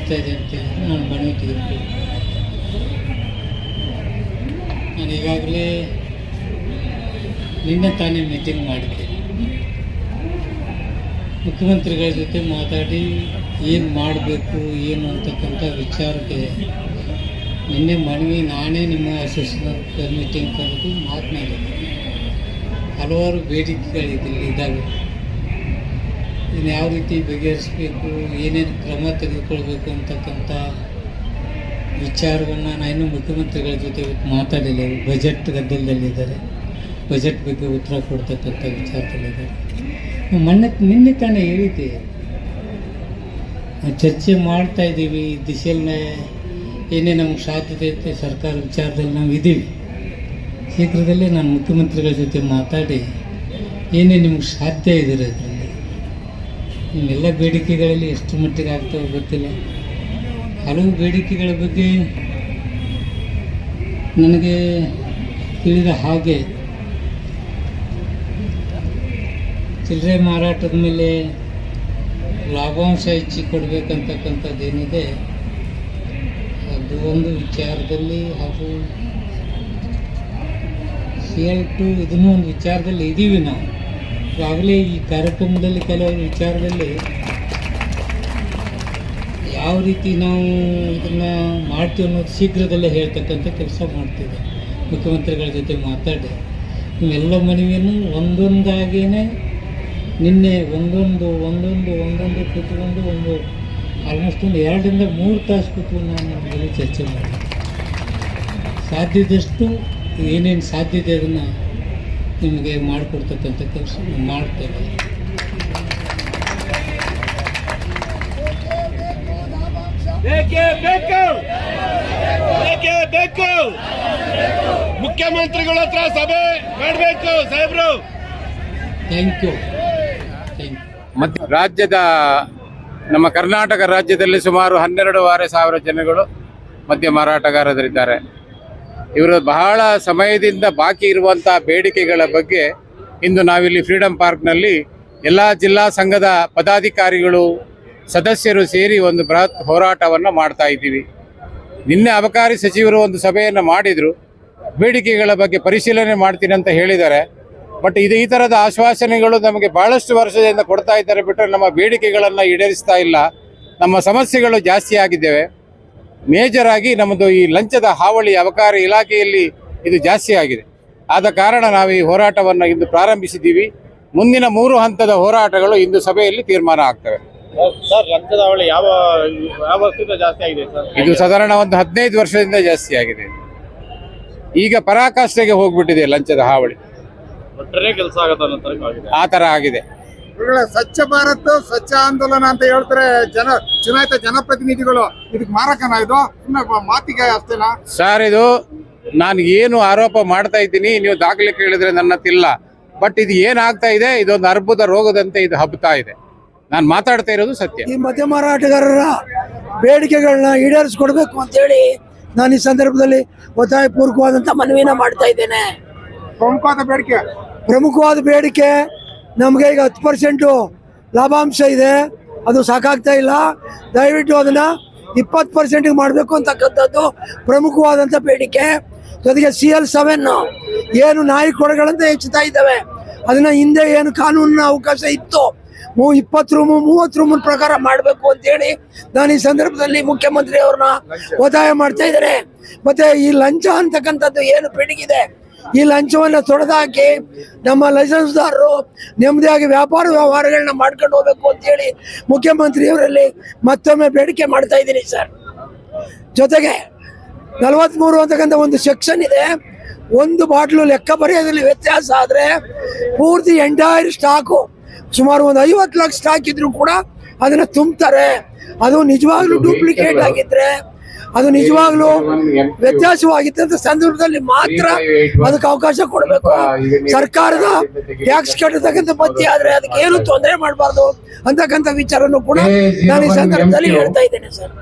ನಡೀತಾ ಇದೆ ಅಂತ ನಾನು ಮನವಿ ನಾನು ಈಗಾಗಲೇ ನಿನ್ನೆ ತಾನೇ ಮೀಟಿಂಗ್ ಮಾಡಿದ್ದೆ. ಮುಖ್ಯಮಂತ್ರಿಗಳ ಜೊತೆ ಮಾತಾಡಿ ಏನು ಮಾಡಬೇಕು, ಏನು ಅಂತಕ್ಕಂಥ ವಿಚಾರಕ್ಕೆ ನಿನ್ನೆ ಮನವಿ ನಾನೇ ನಿಮ್ಮ ಅಸೋಸಿಯೇಷನ್ ಮೀಟಿಂಗ್ ಕರೆದು ಮಾತನಾಡಿದ್ದೆ. ಹಲವಾರು ಬೇಡಿಕೆಗಳಿದ್ದಲ್ಲಿ ಇದ್ದಾವೆ ಇದನ್ನು ಯಾವ ರೀತಿ ಬಗೆಹರಿಸಬೇಕು, ಏನೇನು ಕ್ರಮ ತೆಗೆದುಕೊಳ್ಬೇಕು ಅಂತಕ್ಕಂಥ ವಿಚಾರವನ್ನು ನಾನು ಇನ್ನೂ ಮುಖ್ಯಮಂತ್ರಿಗಳ ಜೊತೆ ಇವತ್ತು ಮಾತಾಡಿಲ್ಲ. ಬಜೆಟ್ ಗದ್ದಲದಲ್ಲಿದ್ದಾರೆ. ಬಜೆಟ್ ಬಗ್ಗೆ ಉತ್ತರ ಕೊಡ್ತಕ್ಕಂಥ ವಿಚಾರದಲ್ಲಿದ್ದಾರೆ. ಮೊನ್ನೆ ನಿನ್ನೆ ತಾನೇ ಹೇಳಿದ್ದೆ. ನಾವು ಚರ್ಚೆ ಮಾಡ್ತಾ ಇದ್ದೀವಿ. ಈ ದಿಶೆಯಲ್ಲಿ ಏನೇ ನಮ್ಗೆ ಸಾಧ್ಯತೆ ಐತೆ ಸರ್ಕಾರ ವಿಚಾರದಲ್ಲಿ ನಾವು ಇದ್ದೀವಿ ಶೀಘ್ರದಲ್ಲೇ ನಾನು ಮುಖ್ಯಮಂತ್ರಿಗಳ ಜೊತೆ ಮಾತಾಡಿ ಏನೇ ನಿಮ್ಗೆ ಸಾಧ್ಯ ಇದ್ದೀರ ನಿಮ್ಮೆಲ್ಲ ಬೇಡಿಕೆಗಳಲ್ಲಿ ಎಷ್ಟು ಮಟ್ಟಿಗೆ ಆಗ್ತವೆ ಗೊತ್ತಿಲ್ಲ. ಹಲವು ಬೇಡಿಕೆಗಳ ಬಗ್ಗೆ ನನಗೆ ತಿಳಿದ ಹಾಗೆ ಚಿಲ್ಲರೆ ಮಾರಾಟದ ಮೇಲೆ ಲಾಭಾಂಶ ಹೆಚ್ಚಿ ಕೊಡಬೇಕಂತಕ್ಕಂಥದ್ದೇನಿದೆ, ಅದು ಒಂದು ವಿಚಾರದಲ್ಲಿ ಹಾಗೂ ಸಿ ಎಲ್ ಟು ಇದನ್ನೂ ಒಂದು ವಿಚಾರದಲ್ಲಿ ಇದ್ದೀವಿ ನಾವು. ಈಗಾಗಲೇ ಈ ಕಾರ್ಯಕ್ರಮದಲ್ಲಿ ಕೆಲವು ವಿಚಾರದಲ್ಲಿ ಯಾವ ರೀತಿ ನಾವು ಇದನ್ನು ಮಾಡ್ತೀವಿ ಅನ್ನೋದು ಶೀಘ್ರದಲ್ಲೇ ಹೇಳ್ತಕ್ಕಂಥ ಕೆಲಸ ಮಾಡ್ತೀವಿ ಮುಖ್ಯಮಂತ್ರಿಗಳ ಜೊತೆ ಮಾತಾಡಿ. ಇವೆಲ್ಲ ಮನವಿಯನ್ನು ಒಂದೊಂದಾಗಿಯೇ ನಿನ್ನೆ ಒಂದೊಂದು ಒಂದೊಂದು ಒಂದೊಂದು ಕೂತ್ಕೊಂಡು ಒಂದು ಆಲ್ಮೋಸ್ಟ್ ಒಂದು ಎರಡರಿಂದ ಮೂರು ತಾಸು ಕೂತ್ಕೊಂಡು ನಾನು ನಿಮ್ಮಲ್ಲಿ ಚರ್ಚೆ ಮಾಡಿದೆ. ಸಾಧ್ಯದಷ್ಟು ಏನೇನು ಸಾಧ್ಯತೆ ಅದನ್ನು ನಿಮಗೆ ಮಾಡಿಕೊಡ್ತಕ್ಕಂಥ ಕೆಲಸ ಮಾಡ್ತೇವೆ ಬೇಕೇ ಬೇಕು! ಬೇಕೇ ಬೇಕು! ಮುಖ್ಯಮಂತ್ರಿಗಳ ಹತ್ರ ಸಭೆ ಮಾಡಬೇಕು ಸಾಹೇಬ್ರು! ಥ್ಯಾಂಕ್ ಯು ಮತ್ತೆ ರಾಜ್ಯದ ನಮ್ಮ ಕರ್ನಾಟಕ ರಾಜ್ಯದಲ್ಲಿ ಸುಮಾರು ಹನ್ನೆರಡೂವರೆ ಸಾವಿರ ಜನಗಳು ಮದ್ಯ ಮಾರಾಟಗಾರರಿದ್ದಾರೆ. ಇವರು ಬಹಳ ಸಮಯದಿಂದ ಬಾಕಿ ಇರುವಂಥ ಬೇಡಿಕೆಗಳ ಬಗ್ಗೆ ಇಂದು ನಾವಿಲ್ಲಿ ಫ್ರೀಡಂ ಪಾರ್ಕ್ನಲ್ಲಿ ಎಲ್ಲ ಜಿಲ್ಲಾ ಸಂಘದ ಪದಾಧಿಕಾರಿಗಳು ಸದಸ್ಯರು ಸೇರಿ ಒಂದು ಬೃಹತ್ ಹೋರಾಟವನ್ನು ಮಾಡ್ತಾ ಇದ್ದೀವಿ. ನಿನ್ನೆ ಅಬಕಾರಿ ಸಚಿವರು ಒಂದು ಸಭೆಯನ್ನು ಮಾಡಿದರು. ಬೇಡಿಕೆಗಳ ಬಗ್ಗೆ ಪರಿಶೀಲನೆ ಮಾಡ್ತೀನಿ ಅಂತ ಹೇಳಿದ್ದಾರೆ. ಬಟ್ ಇದು ಈ ಥರದ ಆಶ್ವಾಸನೆಗಳು ನಮಗೆ ಬಹಳಷ್ಟು ವರ್ಷದಿಂದ ಕೊಡ್ತಾ ಇದ್ದಾರೆ ಬಿಟ್ಟರೆ ನಮ್ಮ ಬೇಡಿಕೆಗಳನ್ನು ಈಡೇರಿಸ್ತಾ ಇಲ್ಲ. ನಮ್ಮ ಸಮಸ್ಯೆಗಳು ಜಾಸ್ತಿ ಆಗಿದ್ದೇವೆ. ಮೇಜರ್ ಆಗಿ ನಮ್ಮದು ಈ ಲಂಚದ ಹಾವಳಿ ಅವಕಾರಿ ಇಲಾಖೆಯಲ್ಲಿ ಇದು ಜಾಸ್ತಿ ಆಗಿದೆ. ಆದ ಕಾರಣ ನಾವು ಈ ಹೋರಾಟವನ್ನು ಇಂದು ಪ್ರಾರಂಭಿಸಿದ್ದೀವಿ. ಮುಂದಿನ ಮೂರು ಹಂತದ ಹೋರಾಟಗಳು ಇಂದು ಸಭೆಯಲ್ಲಿ ತೀರ್ಮಾನ ಆಗ್ತವೆ. ಇದು ಸಾಧಾರಣ ಒಂದು ಹದಿನೈದು ವರ್ಷದಿಂದ ಜಾಸ್ತಿ ಆಗಿದೆ. ಈಗ ಪರಾಕಾಷ್ಠೆಗೆ ಹೋಗ್ಬಿಟ್ಟಿದೆ ಲಂಚದ ಹಾವಳಿ. ಆ ಥರ ಆಗಿದೆ. ಸ್ವಚ್ಛ ಭಾರತ್ ಸ್ವಚ್ಛ ಆಂದೋಲನ ಅಂತ ಹೇಳ್ತಾರೆ ಜನ ಚುನಾಯಿತ ಜನಪ್ರತಿನಿಧಿಗಳು. ಇದಕ್ಕೆ ಮಾರಕನ ಇದು? ಸುಮ್ಮನೆ ಮಾತಿಗೆ ಅಷ್ಟೇನಾ? ಸರ್ ಇದು ನಾನು ಏನು ಆರೋಪ ಮಾಡ್ತಾ ಇದ್ದೀನಿ ನೀವು ದಾಖಲೆ ಕೇಳಿದ್ರೆ ನನ್ನ ಹತ್ತಿಲ್ಲ ಬಟ್ ಇದು ಏನಾಗ್ತಾ ಇದೆ ಇದೊಂದು ಅರ್ಬುದ ರೋಗದಂತೆ ಇದು ಹಬ್ಬತಾ ಇದೆ. ನಾನು ಮಾತಾಡ್ತಾ ಇರೋದು ಸತ್ಯ. ಈ ಮದ್ಯ ಮಾರಾಟಗಾರರ ಬೇಡಿಕೆಗಳನ್ನ ಈಡೇರಿಸ್ಕೊಡ್ಬೇಕು ಅಂತೇಳಿ ನಾನು ಈ ಸಂದರ್ಭದಲ್ಲಿ ಒತ್ತಾಯಪೂರ್ವಕವಾದಂಥ ಮನವಿನ ಮಾಡ್ತಾ ಇದ್ದೇನೆ. ಪ್ರಮುಖವಾದ ಬೇಡಿಕೆ. ಪ್ರಮುಖವಾದ ಬೇಡಿಕೆ ನಮಗೆ ಈಗ ಹತ್ತು ಪರ್ಸೆಂಟು ಲಾಭಾಂಶ ಇದೆ. ಅದು ಸಾಕಾಗ್ತಾ ಇಲ್ಲ. ದಯವಿಟ್ಟು ಅದನ್ನ ಇಪ್ಪತ್ತು ಪರ್ಸೆಂಟಿಗೆ ಮಾಡಬೇಕು ಅಂತಕ್ಕಂಥದ್ದು ಪ್ರಮುಖವಾದಂಥ ಬೇಡಿಕೆ. ಜೊತೆಗೆ ಸಿ ಎಲ್ ಸೆವೆನ್ ಏನು ನಾಯಿ ಕೊಡಗಳಂತ ಹೆಚ್ಚುತ್ತಾ ಇದ್ದಾವೆ. ಅದನ್ನ ಹಿಂದೆ ಏನು ಕಾನೂನಿನ ಅವಕಾಶ ಇತ್ತು. ಮೂ ಇಪ್ಪತ್ತು ರೂಮು ಮೂವತ್ತು ರೂಮಿನ ಪ್ರಕಾರ ಮಾಡಬೇಕು ಅಂತೇಳಿ ನಾನು ಈ ಸಂದರ್ಭದಲ್ಲಿ ಮುಖ್ಯಮಂತ್ರಿ ಅವ್ರನ್ನ ಒತ್ತಾಯ ಮಾಡ್ತಾ ಇದ್ದಾರೆ ಮತ್ತೆ ಈ ಲಂಚ ಅಂತಕ್ಕಂಥದ್ದು ಏನು ಪಿಡುಗಿದೆ ಈ ಲಂಚವನ್ನು ತೊಡೆದಾಕಿ ನಮ್ಮ ಲೈಸೆನ್ಸ್ದಾರರು ನೆಮ್ಮದಿಯಾಗಿ ವ್ಯಾಪಾರ ವ್ಯವಹಾರಗಳನ್ನ ಮಾಡ್ಕೊಂಡು ಹೋಗ್ಬೇಕು ಅಂತೇಳಿ ಮುಖ್ಯಮಂತ್ರಿಯವರಲ್ಲಿ ಮತ್ತೊಮ್ಮೆ ಬೇಡಿಕೆ ಮಾಡ್ತಾ ಇದ್ದೀನಿ ಸರ್. ಜೊತೆಗೆ ನಲವತ್ಮೂರು ಅಂತಕ್ಕಂಥ ಒಂದು ಸೆಕ್ಷನ್ ಇದೆ. ಒಂದು ಬಾಟ್ಲು ಲೆಕ್ಕ ಬರೆಯೋದ್ರಲ್ಲಿ ವ್ಯತ್ಯಾಸ ಆದರೆ ಪೂರ್ತಿ ಎಂಟೈರ್ ಸ್ಟಾಕು ಸುಮಾರು ಒಂದು ಐವತ್ತು ಲಕ್ಷ ಸ್ಟಾಕ್ ಇದ್ರು ಕೂಡ ಅದನ್ನ ತುಂಬ್ತಾರೆ. ಅದು ನಿಜವಾಗ್ಲೂ ಡೂಪ್ಲಿಕೇಟ್ ಆಗಿದ್ರೆ ಅದು ನಿಜವಾಗ್ಲೂ ವ್ಯತ್ಯಾಸವಾಗಿತ್ತು ಸಂದರ್ಭದಲ್ಲಿ ಮಾತ್ರ ಅದಕ್ಕೆ ಅವಕಾಶ ಕೊಡಬೇಕು. ಸರ್ಕಾರದ ಟ್ಯಾಕ್ಸ್ ಕಟ್ಟತಕ್ಕಂಥ ಮಧ್ಯ ಆದ್ರೆ ಅದಕ್ಕೆ ಏನು ತೊಂದರೆ ಮಾಡಬಾರ್ದು ಅಂತಕ್ಕಂಥ ವಿಚಾರನೂ ಕೂಡ ನಾನು ಈ ಸಂದರ್ಭದಲ್ಲಿ ಹೇಳ್ತಾ ಇದ್ದೇನೆ ಸರ್.